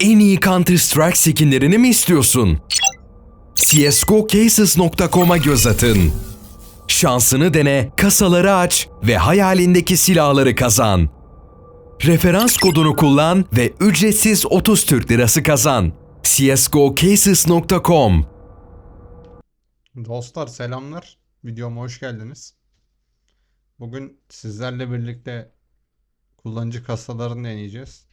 En iyi Counter Strike skinlerini mi istiyorsun? CSGOCases.com'a göz atın. Şansını dene, kasaları aç ve hayalindeki silahları kazan. Referans kodunu kullan ve ücretsiz 30 Türk Lirası kazan. CSGOCases.com Dostlar selamlar. Videoma hoş geldiniz. Bugün sizlerle birlikte kullanıcı kasalarını deneyeceğiz.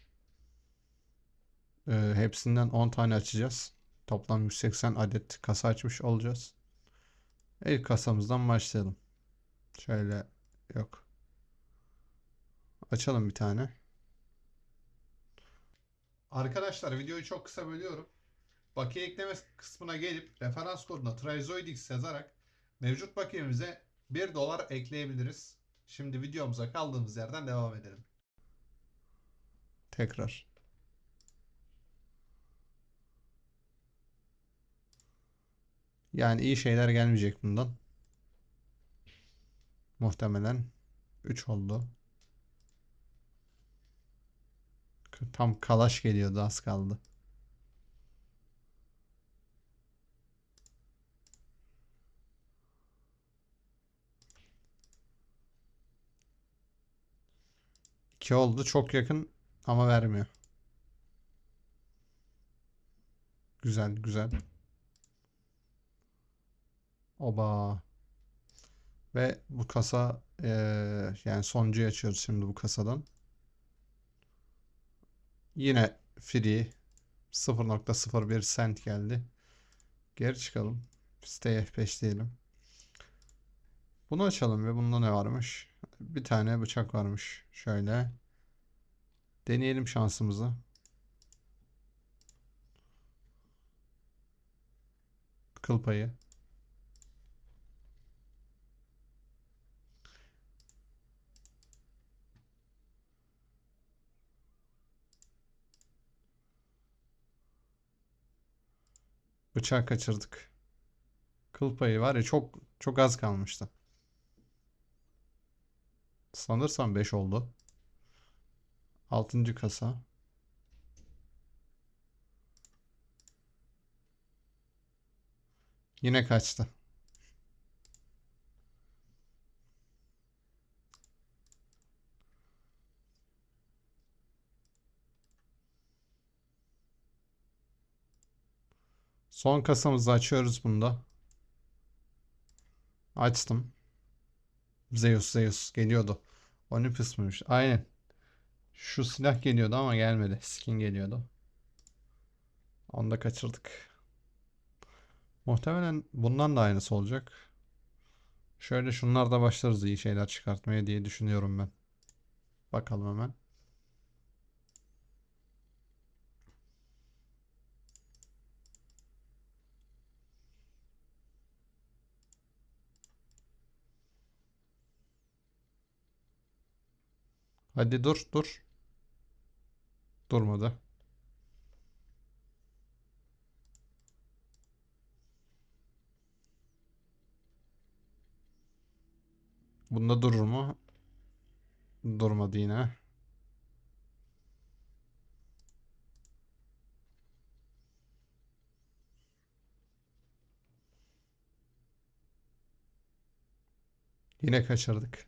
Ee, hepsinden 10 tane açacağız. Toplam 180 adet kasa açmış olacağız. İlk kasamızdan başlayalım. Şöyle yok. Açalım bir tane. Arkadaşlar videoyu çok kısa bölüyorum. Bakiye ekleme kısmına gelip referans koduna Trizoidix yazarak mevcut bakiyemize 1 dolar ekleyebiliriz. Şimdi videomuza kaldığımız yerden devam edelim. Tekrar. Yani iyi şeyler gelmeyecek bundan. Muhtemelen 3 oldu. Tam kalaş geliyordu az kaldı. İki oldu çok yakın ama vermiyor. Güzel güzel. Oba. Ve bu kasa eee, yani sonuncuyu açıyoruz şimdi bu kasadan. Yine free 0.01 cent geldi. Geri çıkalım. Stay F5 diyelim. Bunu açalım ve bunda ne varmış? Bir tane bıçak varmış. Şöyle. Deneyelim şansımızı. Kıl payı. Bıçak kaçırdık. Kıl payı var ya çok çok az kalmıştı. Sanırsam 5 oldu. 6. kasa. Yine kaçtı. Son kasamızı açıyoruz bunda. Açtım. Zeus Zeus geliyordu. Olympus muymuş? Aynen. Şu silah geliyordu ama gelmedi. Skin geliyordu. Onu da kaçırdık. Muhtemelen bundan da aynısı olacak. Şöyle şunlarda başlarız iyi şeyler çıkartmaya diye düşünüyorum ben. Bakalım hemen. Hadi dur dur. Durmadı. Bunda durur mu? Durmadı yine. Yine kaçırdık.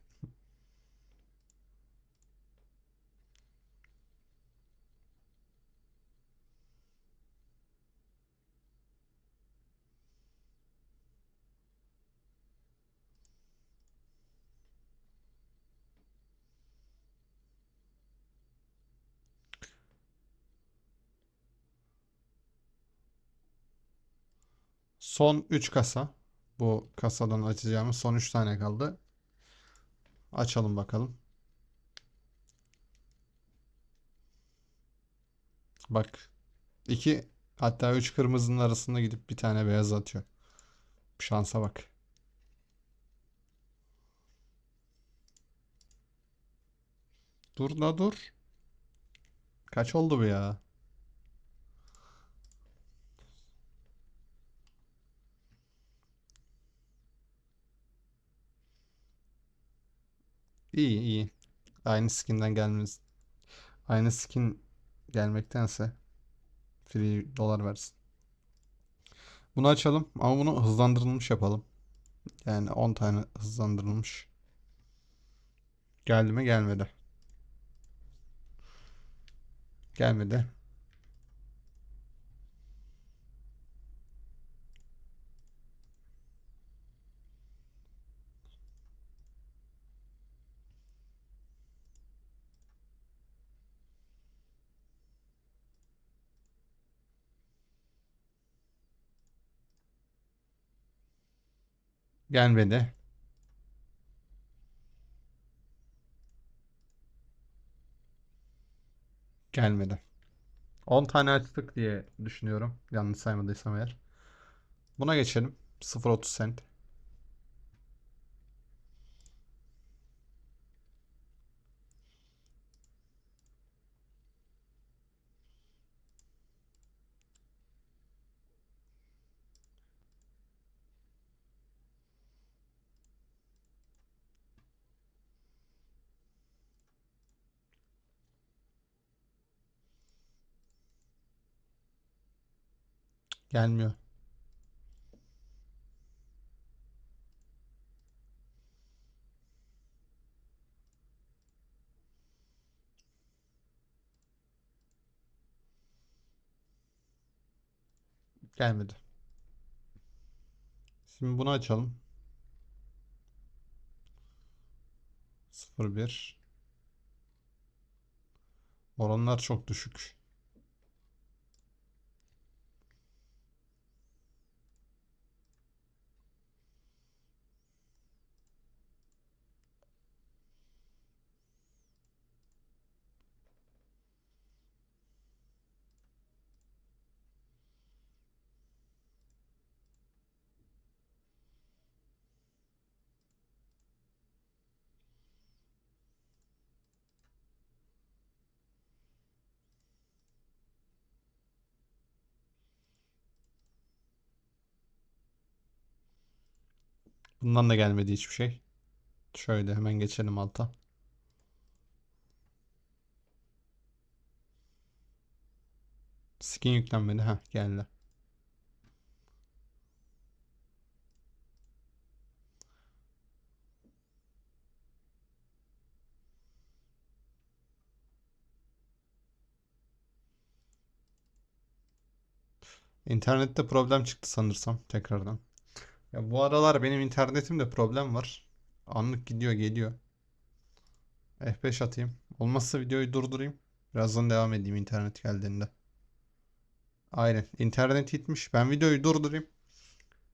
Son 3 kasa. Bu kasadan açacağımız son 3 tane kaldı. Açalım bakalım. Bak. 2 hatta 3 kırmızının arasında gidip bir tane beyaz atıyor. Şansa bak. Dur la dur. Kaç oldu bu ya? İyi iyi. Aynı skinden gelmeniz. Aynı skin gelmektense Free dolar versin. Bunu açalım ama bunu hızlandırılmış yapalım. Yani 10 tane hızlandırılmış. Geldi mi? Gelmedi. Gelmedi. Gelmedi. Gelmedi. 10 tane açtık diye düşünüyorum. Yanlış saymadıysam eğer. Buna geçelim. 0.30 cent. Gelmiyor. Gelmedi. Şimdi bunu açalım. 0.1 Oranlar çok düşük. Bundan da gelmedi hiçbir şey. Şöyle hemen geçelim alta. Skin yüklenmedi. Ha geldi. İnternette problem çıktı sanırsam tekrardan. Ya bu aralar benim internetimde problem var. Anlık gidiyor geliyor. F5 atayım. Olmazsa videoyu durdurayım. Birazdan devam edeyim internet geldiğinde. Aynen. İnternet gitmiş. Ben videoyu durdurayım.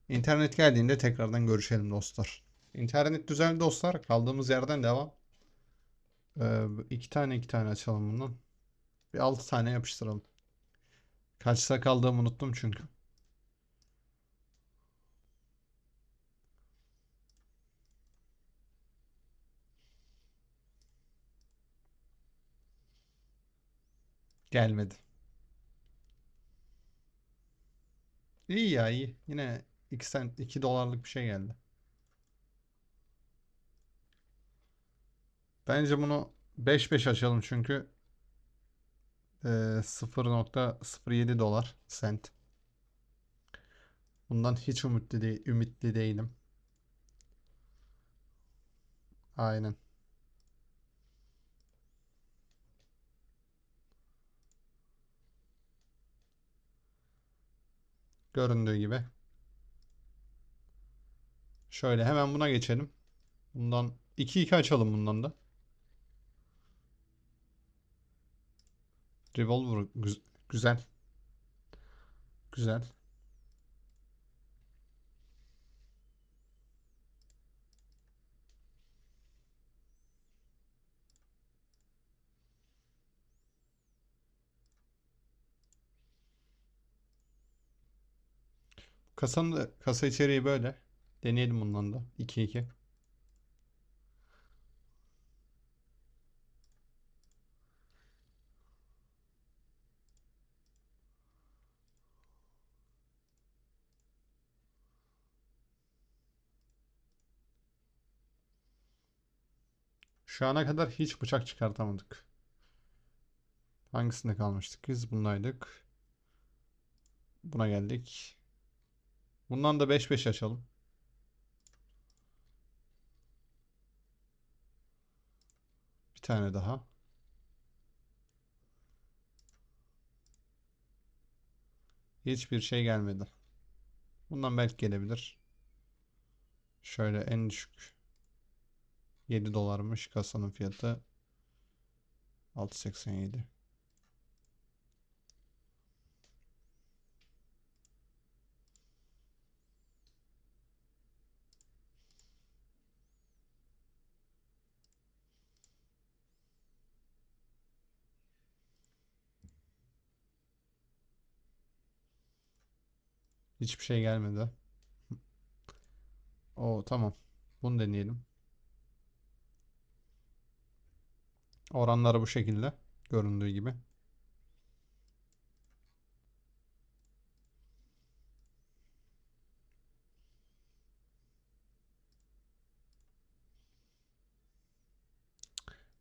İnternet geldiğinde tekrardan görüşelim dostlar. İnternet düzeldi dostlar. Kaldığımız yerden devam. Ee, iki tane iki tane açalım bundan. Bir altı tane yapıştıralım. Kaçta kaldığımı unuttum çünkü. Gelmedi. İyi ya iyi. Yine 2 sent 2 dolarlık bir şey geldi. Bence bunu 5-5 açalım çünkü eee, 0.07 dolar sent. Bundan hiç ümitli değil, ümitli değilim. Aynen. Göründüğü gibi. Şöyle hemen buna geçelim. Bundan 2-2 açalım bundan da. Revolver güz- güzel. Güzel. Kasanın kasa içeriği böyle. Deneyelim bundan da. 2-2. Şu ana kadar hiç bıçak çıkartamadık. Hangisinde kalmıştık biz? Bundaydık. Buna geldik. Bundan da 5-5 açalım. Bir tane daha. Hiçbir şey gelmedi. Bundan belki gelebilir. Şöyle en düşük 7 dolarmış kasanın fiyatı. 6.87. Hiçbir şey gelmedi. Oo tamam. Bunu deneyelim. Oranları bu şekilde. Göründüğü gibi.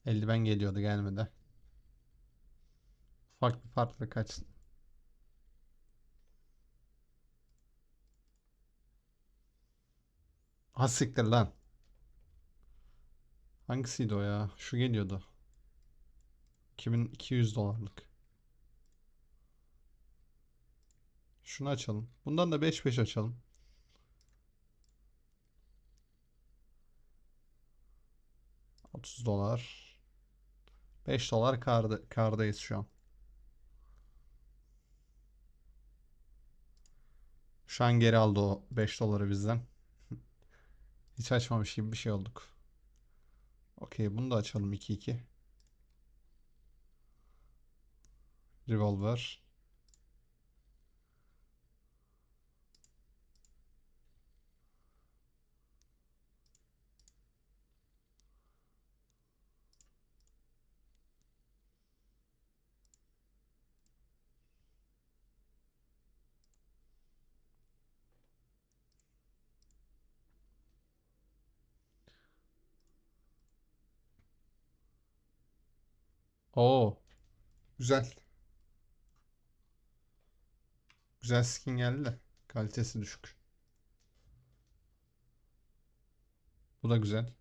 Eldiven geliyordu gelmedi. Ufak bir farklılık açsın. Ha siktir lan. Hangisiydi o ya? Şu geliyordu. 2200 dolarlık. Şunu açalım. Bundan da 5-5 açalım. Otuz dolar. 5 dolar karda, kardayız şu an. Şu an geri aldı o 5 doları bizden. Hiç açmamış gibi bir şey olduk. Okey bunu da açalım 2-2. Revolver. Oo. Güzel. Güzel skin geldi de kalitesi düşük. Bu da güzel.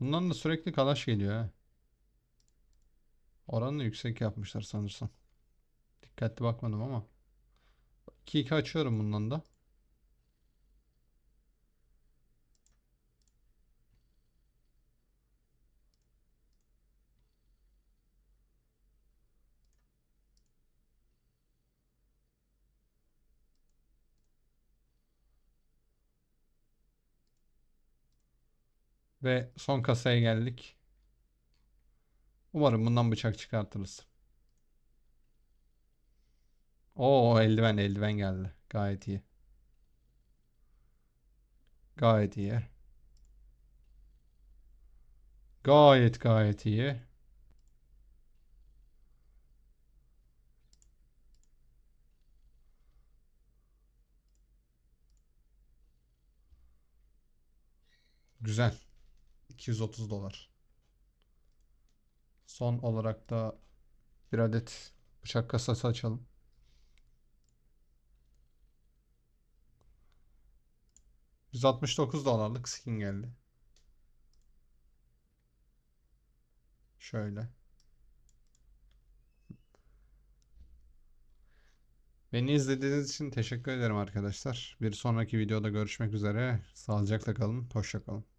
Bundan da sürekli kalaş geliyor ha. Oranı da yüksek yapmışlar sanırsam. Dikkatli bakmadım ama. 2-2 açıyorum bundan da. Ve son kasaya geldik. Umarım bundan bıçak çıkartırız. Oo eldiven eldiven geldi. Gayet iyi. Gayet iyi. Gayet gayet iyi. Güzel. 230 dolar. Son olarak da bir adet bıçak kasası açalım. $169 dolarlık skin geldi. Şöyle. Beni izlediğiniz için teşekkür ederim arkadaşlar. Bir sonraki videoda görüşmek üzere. Sağlıcakla kalın. Hoşça kalın.